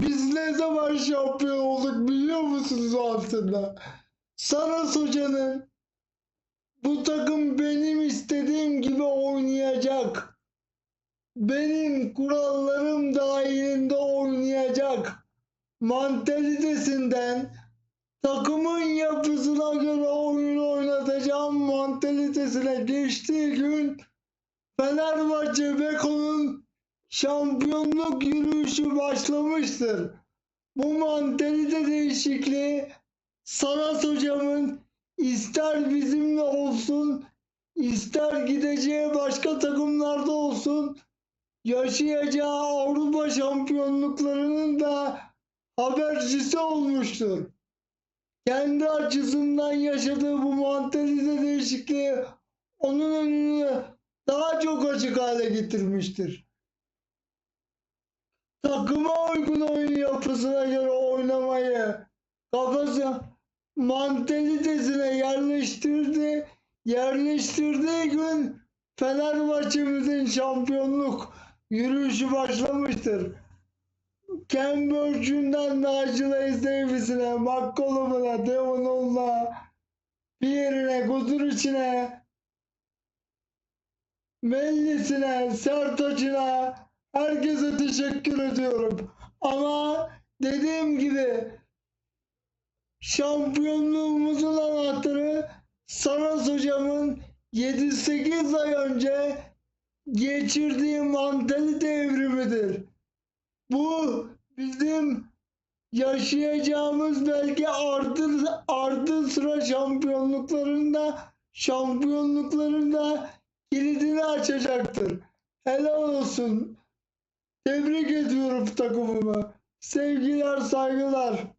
Biz ne zaman şampiyon olduk biliyor musunuz aslında? Saras Hoca'nın bu takım benim istediğim gibi oynayacak. Benim kurallarım dahilinde oynayacak. Mantalitesinden takımın yapısına göre oyun oynatacağım mantalitesine geçtiği gün Fenerbahçe Beko'nun şampiyonluk yürüyüşü başlamıştır. Bu mantalite değişikliği Saras hocamın ister bizimle olsun ister gideceği başka takımlarda olsun yaşayacağı Avrupa şampiyonluklarının da habercisi olmuştur. Kendi açısından yaşadığı bu mantalite değişikliği onun önünü daha çok açık hale getirmiştir. Takıma uygun oyun yapısına göre oynamayı kafası mantalitesine yerleştirdi. Yerleştirdiği gün Fenerbahçe'mizin şampiyonluk yürüyüşü başlamıştır. Cambridge'ünden Nigel Davis'ine, McCollum'una, Devon Hall'a, Pierre'ine, Guduric'ine, Mellis'ine, Sertaç'ına herkese teşekkür ediyorum. Ama dediğim gibi şampiyonluğumuzun anahtarı Saras hocamın 7-8 ay önce geçirdiği mantalite evrimidir. Bu bizim yaşayacağımız belki artı, artı sıra şampiyonluklarında şampiyonluklarında kilidini açacaktır. Helal olsun. Tebrik ediyorum takımımı. Sevgiler, saygılar.